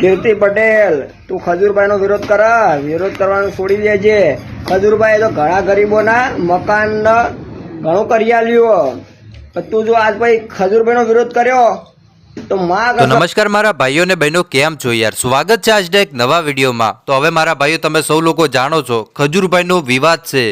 કીર્તિ પટેલ તું ખજૂરભાઈ નો વિરોધ કર વિરોધ કરવાનું છોડી દેજે. ખજૂરભાઈ તો ઘણા ગરીબોના મકાન ઘણું કરી આલ્યું. તું જો આજ ભાઈ ખજુરભાઈ નો વિરોધ કર્યો તો નમસ્કાર મારા ભાઈઓ ને બહેનો કેમ છો યાર? સ્વાગત છે આજના એક નવા વિડીયોમાં. તો હવે મારા ભાઈઓ તમે સૌ લોકો જાણો છો ખજૂરભાઈનો વિવાદ છે.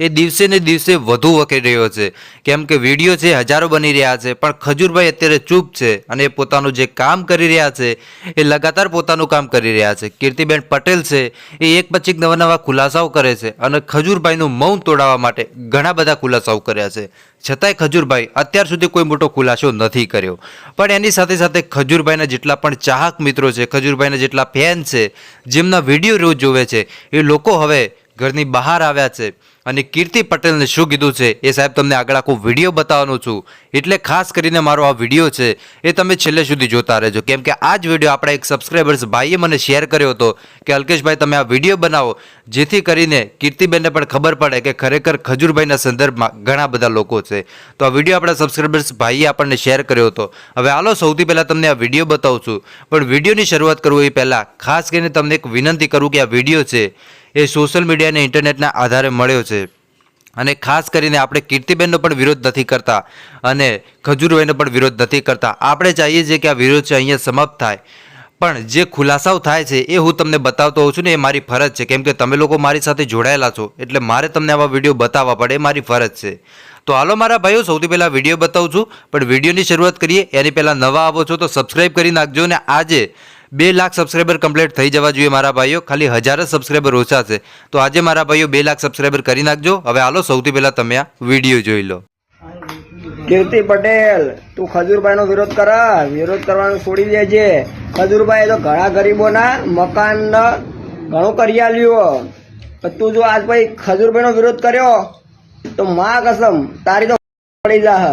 એ દિવસે ને દિવસે વધુ વકરી રહ્યો છે. કેમ કે વીડિયો છે હજારો બની રહ્યા છે, પણ ખજૂરભાઈ અત્યારે ચૂપ છે અને એ પોતાનું જે કામ કરી રહ્યા છે, એ લગાતાર પોતાનું કામ કરી રહ્યા છે. કીર્તિબેન પટેલ છે, એ એક પછી નવા નવા ખુલાસાઓ કરે છે અને ખજૂરભાઈનું મૌન તોડાવવા માટે ઘણા બધા ખુલાસાઓ કર્યા છે. છતાંય ખજૂરભાઈ અત્યાર સુધી કોઈ મોટો ખુલાસો નથી કર્યો. પણ એની સાથે સાથે ખજૂરભાઈના જેટલા પણ ચાહક મિત્રો છે, ખજૂરભાઈના જેટલા ફેન છે, જેમના વીડિયો રોજ જોવે છે, એ લોકો હવે ઘરની બહાર આવ્યા છે. અને કીર્તિ પટેલને શું કીધું છે એ સાહેબ તમને આગળ આખો વીડિયો બતાવવાનો છું. એટલે ખાસ કરીને મારો આ વીડિયો છે એ તમે છેલ્લે સુધી જોતા રહેજો. કેમ કે આ જ વીડિયો આપણા એક સબસ્ક્રાઈબર્સ ભાઈએ મને શેર કર્યો હતો કે અલ્કેશભાઈ તમે આ વીડિયો બનાવો, જેથી કરીને કીર્તિબેનને પણ ખબર પડે કે ખરેખર ખજૂરભાઈના સંદર્ભમાં ઘણા બધા લોકો છે. તો આ વીડિયો આપણા સબસ્ક્રાઈબર્સ ભાઈએ આપણને શેર કર્યો હતો. હવે હાલો સૌથી પહેલાં તમને આ વીડિયો બતાવું છું. પણ વિડીયોની શરૂઆત કરવું એ પહેલાં ખાસ કરીને તમને એક વિનંતી કરું કે આ વીડિયો છે એ સોશિયલ મીડિયા અને ઇન્ટરનેટના આધારે મળ્યો છે. અને ખાસ કરીને આપણે કીર્તિબેનનો પણ વિરોધ નથી કરતા અને ખજૂરભાઈનો પણ વિરોધ નથી કરતા. આપણે ચાહીએ છીએ કે આ વિરોધ છે અહીંયા સમાપ્ત થાય. પણ જે ખુલાસાઓ થાય છે એ હું તમને બતાવતો હોઉં છું ને એ મારી ફરજ છે. કેમ કે તમે લોકો મારી સાથે જોડાયેલા છો, એટલે મારે તમને આવા વીડિયો બતાવવા પડે, એ મારી ફરજ છે. તો હાલો મારા ભાઈઓ, સૌથી પહેલાં વીડિયો બતાવું છું, પણ વિડીયોની શરૂઆત કરીએ. એની પહેલાં નવા આવો છો તો સબસ્ક્રાઈબ કરી નાખજો ને આજે બે લાખ સબસ્ક્રાઈબર કમ્પ્લીટ થઈ જવા જોઈએ મારા ભાઈઓ. ખાલી હજાર જ સબસ્ક્રાઈબર ઓછા છે. તો આજે મારા ભાઈઓ બે લાખ સબસ્ક્રાઈબર કરી નાખજો. હવે હાલો, સૌથી પહેલાં તમે આ વીડિયો જોઈ લો. કીર્તિ પટેલ, તું ખજૂરભાઈ નો વિરોધ કર. વિરોધ કરવાનું છોડી દેજે. ખજૂરભાઈ તો ઘણા ગરીબોના મકાન ઘણું કરી આલ્યું તું જો આજ ભાઈ ખજૂરભાઈ નો વિરોધ કર્યો, તો માં કસમ, તારી તો પડી જા.